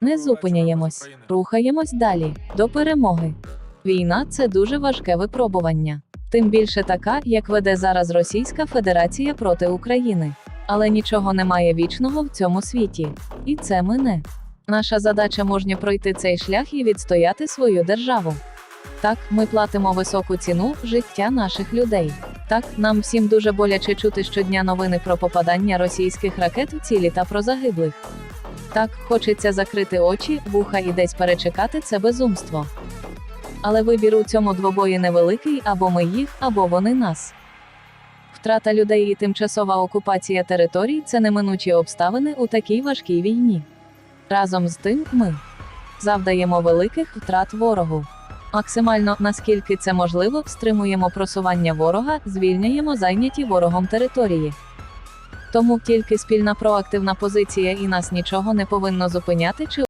Не зупиняємось, рухаємось далі до перемоги. Війна це дуже важке випробування. Тим більше така, як веде зараз Російська Федерація проти України. Але нічого немає вічного в цьому світі. І це мине. Наша задача мужньо пройти цей шлях і відстояти свою державу. Так, ми платимо високу ціну життя наших людей. Так, нам всім дуже боляче чути щодня новини про попадання російських ракет в цілі та про загиблих. Так, хочеться закрити очі, вуха і десь перечекати це безумство. Але вибір у цьому двобої невеликий або ми їх, або вони нас. Втрата людей і тимчасова окупація територій це неминучі обставини у такій важкій війні. Разом з тим, ми завдаємо великих втрат ворогу. Максимально, наскільки це можливо, стримуємо просування ворога, звільняємо зайняті ворогом території. Тому тільки спільна проактивна позиція і нас нічого не повинно зупиняти чи